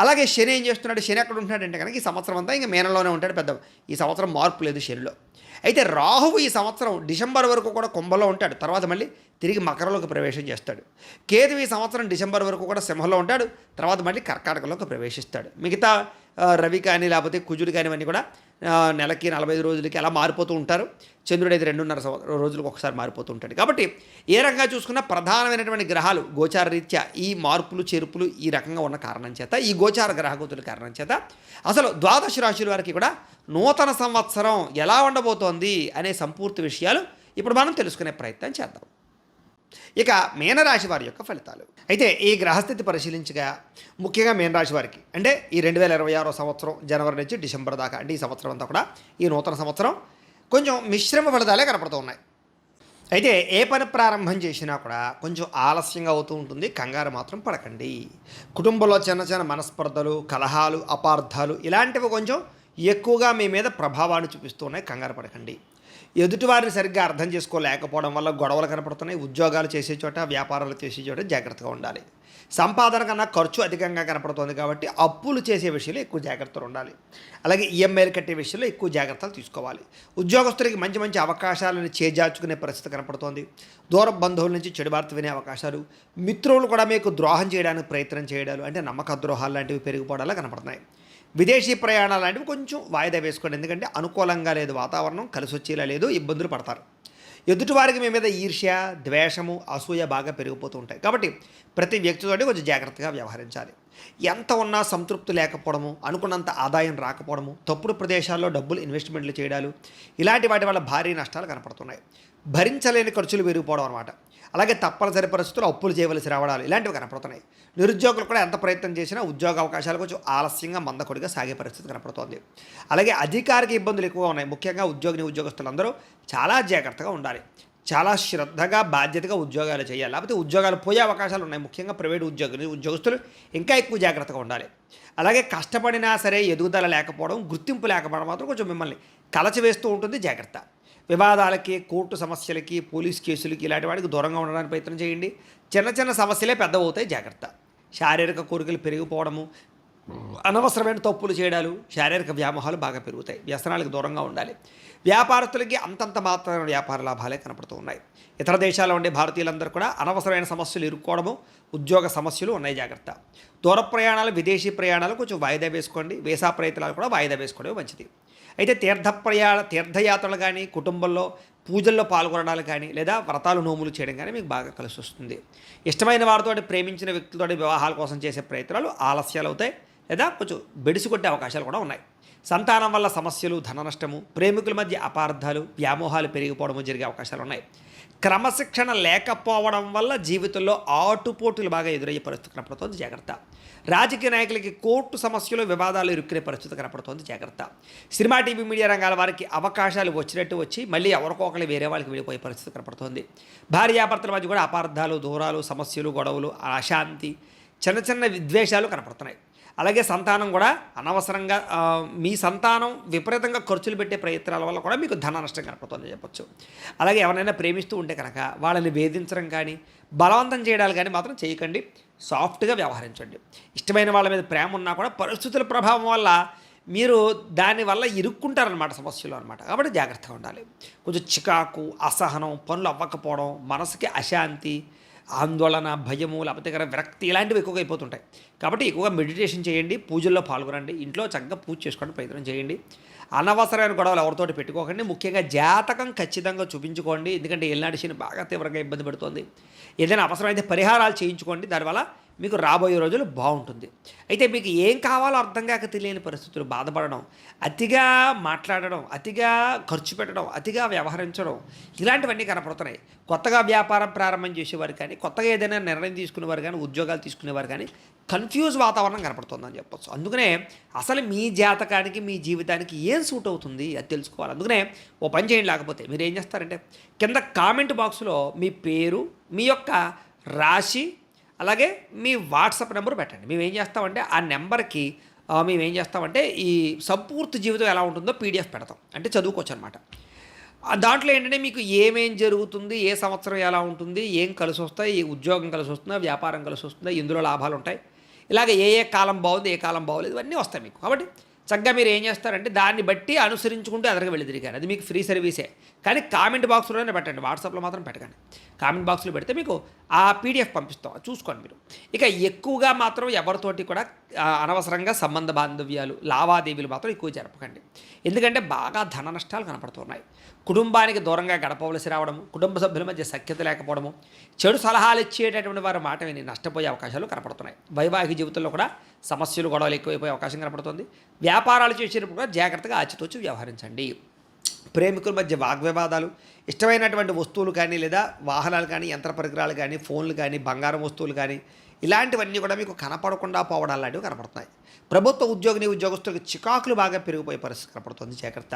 అలాగే శని ఏం చేస్తున్నాడు? శని ఎక్కడ ఉంటున్నాడంటే కనుక ఈ సంవత్సరం అంతా ఇంకా మేనలోనే ఉంటాడు పెద్ద ఈ సంవత్సరం మార్పు లేదు శనిలో. అయితే రాహువు ఈ సంవత్సరం డిసెంబర్ వరకు కూడా కుంభలో ఉంటాడు. తర్వాత మళ్ళీ తిరిగి మకరంలోకి ప్రవేశం చేస్తాడు. కేతు ఈ సంవత్సరం డిసెంబర్ వరకు కూడా సింహంలో ఉంటాడు. తర్వాత మళ్ళీ కర్కాటకలోకి ప్రవేశిస్తాడు. మిగతా రవి కానీ లేకపోతే కుజుడు కానీ ఇవన్నీ కూడా నెలకి నలభై ఐదు రోజులకి అలా మారిపోతూ ఉంటారు. చంద్రుడు అయితే రెండున్నర రోజులకు ఒకసారి మారిపోతూ ఉంటాడు. కాబట్టి ఏ రకంగా చూసుకున్నా ప్రధానమైనటువంటి గ్రహాలు గోచార రీత్యా ఈ మార్పులు చేర్పులు ఈ రకంగా ఉన్న కారణం చేత ఈ గోచార గ్రహగతుల కారణం చేత అసలు ద్వాదశ రాశుల వారికి కూడా నూతన సంవత్సరం ఎలా ఉండబోతోంది అనే సంపూర్తి విషయాలు ఇప్పుడు మనం తెలుసుకునే ప్రయత్నం చేద్దాం. ఇక మీనరాశి వారి యొక్క ఫలితాలు. అయితే ఈ గ్రహస్థితి పరిశీలించగా ముఖ్యంగా మీనరాశి వారికి అంటే ఈ రెండు వేల ఇరవై ఆరో సంవత్సరం జనవరి నుంచి డిసెంబర్ దాకా అంటే ఈ సంవత్సరం అంతా కూడా ఈ నూతన సంవత్సరం కొంచెం మిశ్రమ ఫలితాలే కనపడుతూ ఉన్నాయి అయితే ఏ పని ప్రారంభం చేసినా కూడా కొంచెం ఆలస్యంగా అవుతూ ఉంటుంది కంగారు మాత్రం పడకండి. కుటుంబంలో చిన్న చిన్న మనస్పర్ధలు కలహాలు అపార్థాలు ఇలాంటివి కొంచెం ఎక్కువగా మీ మీద ప్రభావాన్ని చూపిస్తూ ఉన్నాయి కంగారు పడకండి. ఎదుటివారిని సరిగ్గా అర్థం చేసుకోలేకపోవడం వల్ల గొడవలు కనపడుతున్నాయి. ఉద్యోగాలు చేసే చోట వ్యాపారాలు చేసే చోట జాగ్రత్తగా ఉండాలి. సంపాదన కన్నా ఖర్చు అధికంగా కనపడుతుంది కాబట్టి అప్పులు చేసే విషయంలో ఎక్కువ జాగ్రత్తలు ఉండాలి. అలాగే ఈఎంఐలు కట్టే విషయంలో ఎక్కువ జాగ్రత్తలు తీసుకోవాలి. ఉద్యోగస్తులకి మంచి మంచి అవకాశాలను చేజార్చుకునే పరిస్థితి కనపడుతోంది. దూర బంధువుల నుంచి చెడు వార్త వినే అవకాశాలు. మిత్రులు కూడా మీకు ద్రోహం చేయడానికి ప్రయత్నం చేయడాలు అంటే నమ్మక ద్రోహాలు లాంటివి పెరిగిపోవడాలు కనపడుతున్నాయి. విదేశీ ప్రయాణాలు లాంటివి కొంచెం వాయిదా వేసుకోండి. ఎందుకంటే అనుకూలంగా లేదు వాతావరణం కలిసి వచ్చేలా లేదు ఇబ్బందులు పడతారు. ఎదుటివారికి మీ మీద ఈర్ష్య ద్వేషము అసూయ బాగా పెరిగిపోతూ ఉంటాయి. కాబట్టి ప్రతి వ్యక్తితోటి కొంచెం జాగ్రత్తగా వ్యవహరించాలి. ఎంత ఉన్నా సంతృప్తి లేకపోవడము అనుకున్నంత ఆదాయం రాకపోవడము తప్పుడు ప్రదేశాల్లో డబ్బులు ఇన్వెస్ట్మెంట్లు చేయడాలు ఇలాంటి వాటి వల్ల భారీ నష్టాలు కనపడుతున్నాయి. భరించలేని ఖర్చులు పెరిగిపోవడం అనమాట అలాగే తప్పనిసరి పరిస్థితులు అప్పులు చేయవలసి రావడాలు ఇలాంటివి కనపడుతున్నాయి. నిరుద్యోగులు కూడా ఎంత ప్రయత్నం చేసినా ఉద్యోగ అవకాశాలు కొంచెం ఆలస్యంగా మందకొడిగా సాగే పరిస్థితి కనపడుతోంది. అలాగే అధికారిక ఇబ్బందులు ఎక్కువగా ఉన్నాయి. ముఖ్యంగా ఉద్యోగిని ఉద్యోగస్తులందరూ చాలా జాగ్రత్తగా ఉండాలి. చాలా శ్రద్ధగా బాధ్యతగా ఉద్యోగాలు చేయాలి. లేకపోతే ఉద్యోగాలు పోయే అవకాశాలు ఉన్నాయి. ముఖ్యంగా ప్రైవేట్ ఉద్యోగులు ఉద్యోగస్తులు ఇంకా ఎక్కువ జాగ్రత్తగా ఉండాలి. అలాగే కష్టపడినా సరే ఎదుగుదల లేకపోవడం గుర్తింపు లేకపోవడం మాత్రం కొంచెం మిమ్మల్ని కలచివేస్తూ ఉంటుంది. జాగ్రత్త. వివాదాలకి కోర్టు సమస్యలకి పోలీస్ కేసులకి ఇలాంటి వాటికి దూరంగా ఉండడానికి ప్రయత్నం చేయండి. చిన్న చిన్న సమస్యలే పెద్దవవుతాయి. జాగ్రత్త. శారీరక కోరికలు పెరిగిపోవడము అనవసరమైన తప్పులు చేయడాలు శారీరక వ్యామోహాలు బాగా పెరుగుతాయి. వ్యసనాలకు దూరంగా ఉండాలి. వ్యాపారస్తులకి అంతంత మాత్రమైన వ్యాపార లాభాలే కనపడుతూ ఉన్నాయి. ఇతర దేశాల్లో ఉండే భారతీయులందరూ కూడా అనవసరమైన సమస్యలు ఇరుక్కోవడము ఉద్యోగ సమస్యలు ఉన్నాయి జాగ్రత్త. దూర ప్రయాణాలు విదేశీ ప్రయాణాలు కొంచెం వాయిదా వేసుకోండి. వీసా ప్రయత్నాలు కూడా వాయిదా వేసుకోవడం మంచిది. అయితే తీర్థ ప్రయాణ తీర్థయాత్రలు కానీ కుటుంబంలో పూజల్లో పాల్గొనడాలు కానీ లేదా వ్రతాలు నోములు చేయడం కానీ మీకు బాగా కలిసి వస్తుంది ఇష్టమైన వారితో ప్రేమించిన వ్యక్తులతో వివాహాల కోసం చేసే ప్రయత్నాలు ఆలస్యాలు అవుతాయి లేదా కొంచెం బెడిసికొట్టే అవకాశాలు కూడా ఉన్నాయి. సంతానం వల్ల సమస్యలు ధన నష్టము ప్రేమికుల మధ్య అపార్థాలు వ్యామోహాలు పెరిగిపోవడము జరిగే అవకాశాలు ఉన్నాయి. క్రమశిక్షణ లేకపోవడం వల్ల జీవితంలో ఆటుపోటులు బాగా ఎదురయ్యే పరిస్థితి కనపడుతోంది. జాగ్రత్త. రాజకీయ నాయకులకి కోర్టు సమస్యలు వివాదాలు ఇరుక్కునే పరిస్థితి కనపడుతోంది. జాగ్రత్త. సినిమా టీవీ మీడియా రంగాల వారికి అవకాశాలు వచ్చినట్టు వచ్చి మళ్ళీ ఎవరికొకరు వేరే వాళ్ళకి వెళ్ళిపోయే పరిస్థితి కనపడుతోంది. భార్యాభర్తల మధ్య కూడా అపార్థాలు దూరాలు సమస్యలు గొడవలు అశాంతి చిన్న చిన్న విద్వేషాలు కనపడుతున్నాయి. అలాగే సంతానం కూడా అనవసరంగా మీ సంతానం విపరీతంగా ఖర్చులు పెట్టే ప్రయత్నాల వల్ల కూడా మీకు ధన నష్టం కనపడుతుందని చెప్పొచ్చు. అలాగే ఎవరైనా ప్రేమిస్తూ ఉంటే కనుక వాళ్ళని వేధించడం కానీ బలవంతం చేయడాలు కానీ మాత్రం చేయకండి. సాఫ్ట్గా వ్యవహరించండి. ఇష్టమైన వాళ్ళ మీద ప్రేమ ఉన్నా కూడా పరిస్థితుల ప్రభావం వల్ల మీరు దానివల్ల ఇరుక్కుంటారనమాట సమస్యలు అనమాట కాబట్టి జాగ్రత్తగా ఉండాలి. కొంచెం చికాకు అసహనం పనులు అవ్వకపోవడం మనసుకి అశాంతి ఆందోళన భయము లేకపోతే విరక్తి ఇలాంటివి ఎక్కువగా అయిపోతుంటాయి. కాబట్టి ఎక్కువగా మెడిటేషన్ చేయండి పూజల్లో పాల్గొనండి ఇంట్లో చక్కగా పూజ చేసుకోవడానికి ప్రయత్నం చేయండి. అనవసరమైన గొడవలు ఎవరితోటి పెట్టుకోకండి. ముఖ్యంగా జాతకం ఖచ్చితంగా చూపించుకోండి. ఎందుకంటే ఎల్నాటి శని బాగా తీవ్రంగా ఇబ్బంది పెడుతుంది. ఏదైనా అవసరమైతే పరిహారాలు చేయించుకోండి. దానివల్ల మీకు రాబోయే రోజులు బాగుంటుంది. అయితే మీకు ఏం కావాలో అర్థం కాక తెలియని పరిస్థితులు బాధపడడం అతిగా మాట్లాడడం అతిగా ఖర్చు పెట్టడం అతిగా వ్యవహరించడం ఇలాంటివన్నీ కనపడుతున్నాయి. కొత్తగా వ్యాపారం ప్రారంభం చేసేవారు కానీ కొత్తగా ఏదైనా నిర్ణయం తీసుకునేవారు కానీ ఉద్యోగాలు తీసుకునేవారు కానీ కన్ఫ్యూజ్ వాతావరణం కనపడుతుందని చెప్పొచ్చు. అందుకనే అసలు మీ జాతకానికి మీ జీవితానికి ఏం సూట్ అవుతుంది అది తెలుసుకోవాలి. అందుకనే ఓ పని చేయండి. లేకపోతే మీరు ఏం చేస్తారంటే కింద కామెంట్ బాక్స్లో మీ పేరు మీ యొక్క రాశి అలాగే మీ వాట్సాప్ నెంబర్ పెట్టండి. మేము ఏం చేస్తామంటే ఆ నెంబర్కి మేము ఏం చేస్తామంటే ఈ సంపూర్తి జీవితం ఎలా ఉంటుందో పీడిఎఫ్ పెడతాం. అంటే చదువుకోవచ్చు అనమాట దాంట్లో ఏంటంటే మీకు ఏమేం జరుగుతుంది ఏ సంవత్సరం ఎలా ఉంటుంది ఏం కలిసి వస్తాయి ఏ ఉద్యోగం కలిసి వస్తుందా వ్యాపారం కలిసి వస్తుందా ఇందులో లాభాలు ఉంటాయి. ఇలాగ ఏ ఏ కాలం బాగుంది ఏ కాలం బాగోలేదు ఇవన్నీ వస్తాయి మీకు. కాబట్టి చక్కగా మీరు ఏం చేస్తారంటే దాన్ని బట్టి అనుసరించుకుంటూ ఎదరికి వెళ్ళి తిరిగారు. అది మీకు ఫ్రీ సర్వీసే. కానీ కామెంట్ బాక్స్లోనే పెట్టండి. వాట్సాప్లో మాత్రం పెట్టకండి. కామెంట్ బాక్స్లో పెడితే మీకు ఆ పీడిఎఫ్ పంపిస్తాం. చూసుకోండి మీరు. ఇక ఎక్కువగా మాత్రం ఎవరితోటి కూడా అనవసరంగా సంబంధ బాంధవ్యాలు లావాదేవీలు మాత్రం ఎక్కువ జరపకండి. ఎందుకంటే బాగా ధన నష్టాలు కనపడుతున్నాయి. కుటుంబానికి దూరంగా గడపవలసి రావడము కుటుంబ సభ్యుల మధ్య సఖ్యత లేకపోవడము చెడు సలహాలు ఇచ్చేటటువంటి వారి మాట విని నష్టపోయే అవకాశాలు కనపడుతున్నాయి. వైవాహిక జీవితంలో కూడా సమస్యలు గొడవలు ఎక్కువైపోయే అవకాశం కనపడుతుంది. వ్యాపారాలు చేసేటప్పుడు కూడా జాగ్రత్తగా ఆచితూచి వ్యవహరించండి. ప్రేమికుల మధ్య వాగ్వివాదాలు ఇష్టమైనటువంటి వస్తువులు కానీ లేదా వాహనాలు కానీ యంత్ర పరికరాలు కానీ ఫోన్లు కానీ బంగారం వస్తువులు కానీ ఇలాంటివన్నీ కూడా మీకు కనపడకుండా పోవడం లాంటివి కనపడుతున్నాయి. ప్రభుత్వ ఉద్యోగిని ఉద్యోగస్తులకు చికాకులు బాగా పెరిగిపోయే పరిస్థితి కనపడుతుంది. జాగ్రత్త.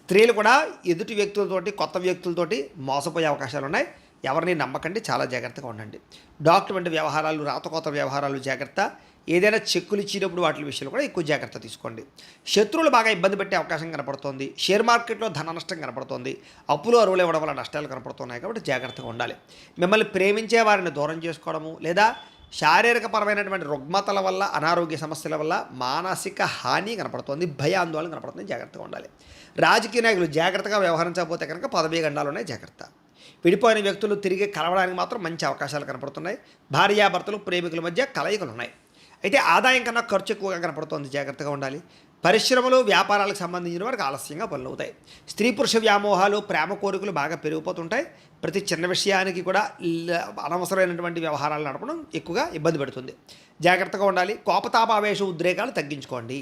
స్త్రీలు కూడా ఎదుటి వ్యక్తులతోటి కొత్త వ్యక్తులతోటి మోసపోయే అవకాశాలు ఉన్నాయి ఎవరిని నమ్మకండి చాలా జాగ్రత్తగా ఉండండి. డాక్యుమెంట్ వ్యవహారాలు రాతకోత వ్యవహారాలు జాగ్రత్త. ఏదైనా చెక్కులు ఇచ్చినప్పుడు వాటి విషయంలో కూడా ఎక్కువ జాగ్రత్త తీసుకోండి. శత్రువులు బాగా ఇబ్బంది పెట్టే అవకాశం కనపడుతోంది. షేర్ మార్కెట్లో ధన నష్టం కనపడుతోంది. అప్పులు అరువులు ఇవ్వడం వల్ల నష్టాలు కనపడుతున్నాయి కాబట్టి జాగ్రత్తగా ఉండాలి. మిమ్మల్ని ప్రేమించే వారిని దూరం చేసుకోవడము లేదా శారీరకపరమైనటువంటి రుగ్మతల వల్ల అనారోగ్య సమస్యల వల్ల మానసిక హాని కనపడుతోంది భయాందోళన కనపడుతుంది జాగ్రత్తగా ఉండాలి. రాజకీయ నాయకులు జాగ్రత్తగా వ్యవహరించకపోతే కనుక పదవీ గండాలు ఉన్నాయి జాగ్రత్త. విడిపోయిన వ్యక్తులు తిరిగి కలవడానికి మాత్రం మంచి అవకాశాలు కనపడుతున్నాయి. భార్యాభర్తలు ప్రేమికుల మధ్య కలయికలు ఉన్నాయి అయితే ఆదాయం కన్నా ఖర్చు ఎక్కువగా కనపడుతోంది. జాగ్రత్తగా ఉండాలి. పరిశ్రమలు వ్యాపారాలకు సంబంధించిన వారికి ఆలస్యంగా పనులు అవుతాయి స్త్రీ పురుష వ్యామోహాలు ప్రేమ కోరికలు బాగా పెరిగిపోతుంటాయి. ప్రతి చిన్న విషయానికి కూడా అనవసరమైనటువంటి వ్యవహారాలు నడపడం ఎక్కువగా ఇబ్బంది పెడుతుంది. జాగ్రత్తగా ఉండాలి. కోపతాపావేశ ఉద్రేకాలు తగ్గించుకోండి.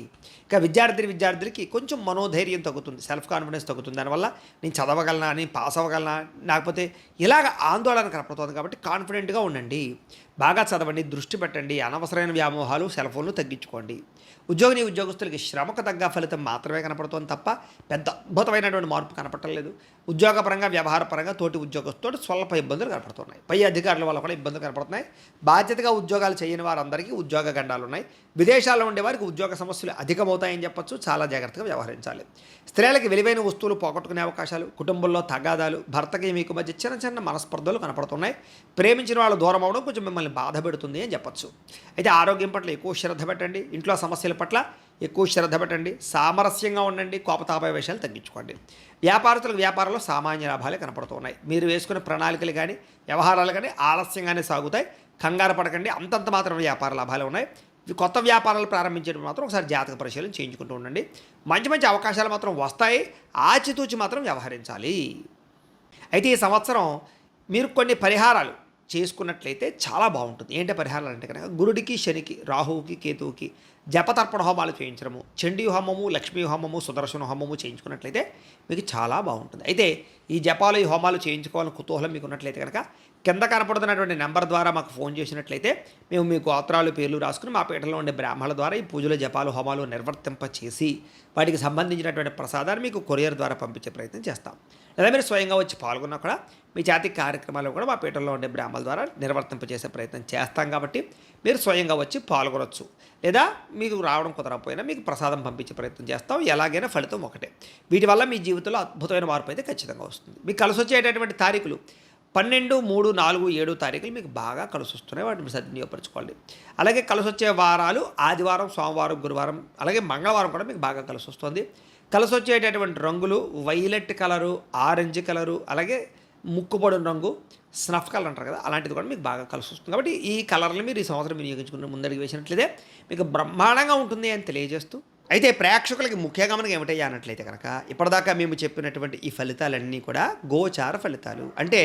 ఇక విద్యార్థి విద్యార్థులకి కొంచెం మనోధైర్యం తగ్గుతుంది. సెల్ఫ్ కాన్ఫిడెన్స్ తగ్గుతుంది. దానివల్ల నేను చదవగలనా? నేను పాస్ అవ్వగలనా? లేకపోతే ఇలాగ ఆందోళన కనపడుతుంది కాబట్టి కాన్ఫిడెంట్గా ఉండండి. బాగా చదవండి. దృష్టి పెట్టండి. అనవసరమైన వ్యామోహాలు సెల్ ఫోన్లు తగ్గించుకోండి. ఉద్యోగిని ఉద్యోగస్తులకి శ్రమకు తగ్గ ఫలితం మాత్రమే కనపడుతుంది తప్ప పెద్ద అద్భుతమైనటువంటి మార్పు కనపడలేదు ఉద్యోగపరంగా వ్యవహారపరంగా తోటి ఉద్యోగస్తుతో స్వల్ప ఇబ్బందులు కనపడుతున్నాయి. పై అధికారుల వల్ల కూడా ఇబ్బందులు కనపడుతున్నాయి. బాధ్యతగా ఉద్యోగాలు చేయని వారందరికీ ఉద్యోగ గండాలు ఉన్నాయి. విదేశాల్లో ఉండే వారికి ఉద్యోగ సమస్యలు అధికమవుతాయని చెప్పొచ్చు. చాలా జాగ్రత్తగా వ్యవహరించాలి. స్త్రీలకి విలువైన వస్తువులు పోగొట్టుకునే అవకాశాలు కుటుంబంలో తగాదాలు భర్తకి మీకు మధ్య చిన్న చిన్న మనస్పర్ధలు కనపడుతున్నాయి. ప్రేమించిన వాళ్ళు దూరం అవడం కొంచెం మిమ్మల్ని బాధ పెడుతుంది అని చెప్పొచ్చు. అయితే ఆరోగ్యం పట్ల ఎక్కువ శ్రద్ధ పెట్టండి. ఇంట్లో సమస్యల పట్ల ఎక్కువ శ్రద్ధ పెట్టండి సామరస్యంగా ఉండండి కోపతాపాయ విషయాలు తగ్గించుకోండి. వ్యాపారస్తులకు వ్యాపారంలో సామాన్య లాభాలే కనపడుతున్నాయి మీరు వేసుకునే ప్రణాళికలు కానీ వ్యవహారాలు కానీ ఆలస్యంగానే సాగుతాయి. కంగారు పడకండి అంతంత మాత్రం వ్యాపార లాభాలు ఉన్నాయి. కొత్త వ్యాపారాలు ప్రారంభించేటప్పుడు మాత్రం ఒకసారి జాతక పరిశీలన చేయించుకుంటూ ఉండండి. మంచి మంచి అవకాశాలు మాత్రం వస్తాయి. ఆచితూచి మాత్రం వ్యవహరించాలి. అయితే ఈ సంవత్సరం మీరు కొన్ని పరిహారాలు చేసుకున్నట్లయితే చాలా బాగుంటుంది. ఏంటి పరిహారాలు అంటే కనుక గురుడికి శనికి రాహువుకి కేతువుకి జపతర్పణ హోమాలు చేయించడము చండీ హోమము లక్ష్మీ హోమము సుదర్శన హోమము చేయించుకున్నట్లయితే మీకు చాలా బాగుంటుంది. అయితే ఈ జపాలు ఈ హోమాలు చేయించుకోవాలని కుతూహలం మీకు ఉన్నట్లయితే కనుక కింద కనపడుతున్నటువంటి నెంబర్ ద్వారా మాకు ఫోన్ చేసినట్లయితే మేము మీ గోత్రాలు పేర్లు రాసుకుని మా పీఠంలో ఉండే బ్రాహ్మణుల ద్వారా ఈ పూజలు జపాలు హోమాలు నిర్వర్తింప చేసి వాటికి సంబంధించినటువంటి ప్రసాదాన్ని మీకు కొరియర్ ద్వారా పంపించే ప్రయత్నం చేస్తాం. లేదా మీరు స్వయంగా వచ్చి పాల్గొన్నా కూడా మీ జాతి కార్యక్రమాలు కూడా మా పీఠంలో ఉండే బ్రాహ్మణుల ద్వారా నిర్వర్తింపజేసే ప్రయత్నం చేస్తాం కాబట్టి మీరు స్వయంగా వచ్చి పాల్గొనవచ్చు లేదా మీకు రావడం కుదరకపోయినా మీకు ప్రసాదం పంపించే ప్రయత్నం చేస్తాం. ఎలాగైనా ఫలితం ఒకటే. వీటి వల్ల మీ జీవితంలో అద్భుతమైన మార్పు అయితే ఖచ్చితంగా వస్తుంది. మీకు కలిసి వచ్చేటటువంటి తారీఖులు పన్నెండు మూడు నాలుగు ఏడు తారీఖులు మీకు బాగా కలిసి వస్తున్నాయి. వాటిని సద్వినియోగపరచుకోండి అలాగే కలిసి వచ్చే వారాలు ఆదివారం సోమవారం గురువారం అలాగే మంగళవారం కూడా మీకు బాగా కలిసి వస్తుంది. కలిసి వచ్చేటటువంటి రంగులు వైలెట్ కలరు ఆరెంజ్ కలరు అలాగే ముక్కుపొడిన రంగు స్నఫ్ కలర్ అంటారు కదా అలాంటిది కూడా మీకు బాగా కలిసి వస్తుంది. కాబట్టి ఈ కలర్లు మీరు ఈ సంవత్సరం వినియోగించుకుని ముందడిగి వేసినట్లయితే మీకు బ్రహ్మాండంగా ఉంటుంది అని తెలియజేస్తూ అయితే ప్రేక్షకులకి ముఖ్య గమనం ఏమిటయ్యా అన్నట్లయితే కనుక ఇప్పటిదాకా మేము చెప్పినటువంటి ఈ ఫలితాలన్నీ కూడా గోచార ఫలితాలు. అంటే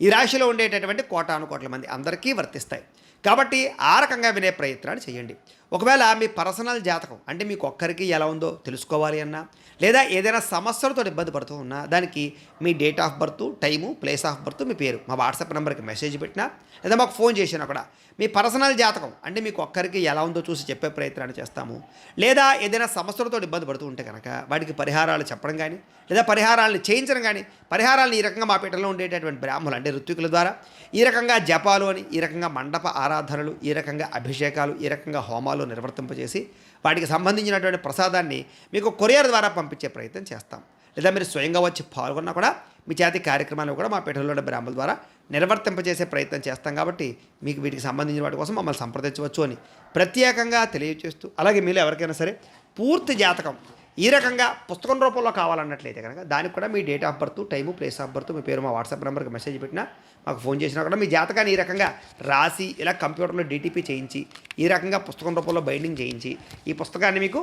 ఈ రాశిలో ఉండేటటువంటి కోటాను కోట్ల మంది అందరికీ వర్తిస్తాయి. కాబట్టి ఆ రకంగా వినే ప్రయత్నాలు చేయండి. ఒకవేళ మీ పర్సనల్ జాతకం అంటే మీకు ఒక్కరికి ఎలా ఉందో తెలుసుకోవాలి అన్నా లేదా ఏదైనా సమస్యలతో ఇబ్బంది పడుతూ ఉన్నా దానికి మీ date of birth time place of birth మీ పేరు మా వాట్సాప్ నెంబర్కి మెసేజ్ పెట్టినా లేదా మాకు ఫోన్ చేసినా కూడా మీ పర్సనల్ జాతకం అంటే మీకు ఒక్కరికి ఎలా ఉందో చూసి చెప్పే ప్రయత్నాన్ని చేస్తాము. లేదా ఏదైనా సమస్యలతో ఇబ్బంది పడుతూ ఉంటే కనుక వాటికి పరిహారాలు చెప్పడం కానీ లేదా పరిహారాలను చేయించడం కానీ పరిహారాలను ఈ రకంగా మా పీఠంలో ఉండేటటువంటి బ్రాహ్మణులు అంటే ఋత్వికుల ద్వారా ఈ రకంగా జపాలు అని ఈ రకంగా మండప ఆరాధనలు ఈ రకంగా అభిషేకాలు ఈ రకంగా హోమాలు నిర్వర్తింపజేసి వాటికి సంబంధించినటువంటి ప్రసాదాన్ని మీకు కొరియర్ ద్వారా పంపించే ప్రయత్నం చేస్తాం. లేదా మీరు స్వయంగా వచ్చి పాల్గొన్నా కూడా మీ చేతి కార్యక్రమాలు కూడా మా పీఠంలో బ్రాహ్మణుల ద్వారా నిర్వర్తింపజేసే ప్రయత్నం చేస్తాం కాబట్టి మీకు వీటికి సంబంధించిన వాటి కోసం మమ్మల్ని సంప్రదించవచ్చు అని ప్రత్యేకంగా తెలియజేస్తూ అలాగే మీరు ఎవరికైనా సరే పూర్తి జాతకం ఈ రకంగా పుస్తకం రూపంలో కావాలన్నట్లయితే కనుక దానికి కూడా మీ date of birth time place of birth మీ పేరు మా వాట్సాప్ నెంబర్కి మెసేజ్ పెట్టినా మాకు ఫోన్ చేసినా కూడా మీ జాతకాన్ని ఈ రకంగా రాసి ఇలా కంప్యూటర్లో డీటీపీ చేయించి ఈ రకంగా పుస్తకం రూపంలో బైండింగ్ చేయించి ఈ పుస్తకాన్ని మీకు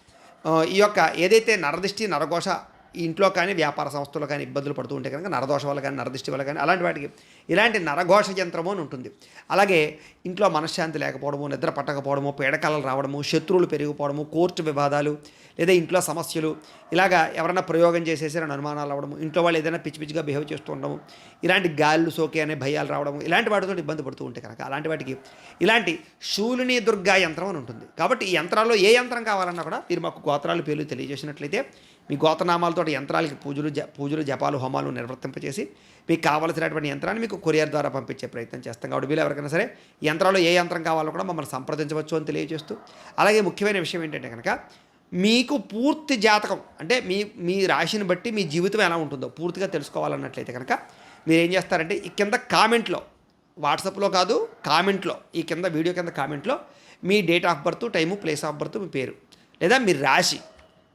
ఈ యొక్క ఏదైతే నరదృష్టి నరఘోష ఇంట్లో కానీ వ్యాపార సంస్థలు కానీ ఇబ్బందులు పడుతూ ఉంటే కనుక నరదోష వల్ల కానీ నరదృష్టి వల్ల కానీ అలాంటి వాటికి ఇలాంటి నరఘోష యంత్రము అని ఉంటుంది. అలాగే ఇంట్లో మనశ్శాంతి లేకపోవడము నిద్ర పట్టకపోవడము పీడకలలు రావడము శత్రువులు పెరిగిపోవడము కోర్టు వివాదాలు లేదా ఇంట్లో సమస్యలు ఇలాగా ఎవరైనా ప్రయోగం చేసేసి అనుమానాలు అవ్వడము ఇంట్లో వాళ్ళు ఏదైనా పిచ్చి పిచ్చిగా బిహేవ్ చేస్తూ ఉండడము ఇలాంటి గాళ్ళు సోకే అనే భయాలు రావడము ఇలాంటి వాటితో ఇబ్బంది పడుతూ ఉంటే కనుక అలాంటి వాటికి ఇలాంటి శూలిని దుర్గా యంత్రం అని ఉంటుంది. కాబట్టి ఈ యంత్రాల్లో ఏ యంత్రం కావాలన్నా కూడా మీరు మాకు గోత్రాలు పేర్లు తెలియజేసినట్లయితే మీ గోతనామాలతో యంత్రాలకి పూజలు జ పూజలు జపాలు హోమాలు నిర్వర్తింపచేసి మీకు కావలసినటువంటి యంత్రాన్ని మీకు కొరియర్ ద్వారా పంపించే ప్రయత్నం చేస్తాం. కాబట్టి వీళ్ళు ఎవరికైనా సరే యంత్రాలు ఏ యంత్రం కావాలో కూడా మమ్మల్ని సంప్రదించవచ్చు అని తెలియజేస్తూ అలాగే ముఖ్యమైన విషయం ఏంటంటే కనుక మీకు పూర్తి జాతకం అంటే మీ మీ రాశిని బట్టి మీ జీవితం ఎలా ఉంటుందో పూర్తిగా తెలుసుకోవాలన్నట్లయితే కనుక మీరు ఏం చేస్తారంటే ఈ కింద కామెంట్లో వాట్సాప్లో కాదు కామెంట్లో ఈ కింద వీడియో కింద కామెంట్లో మీ date of birth time place of birth మీ పేరు లేదా మీ రాశి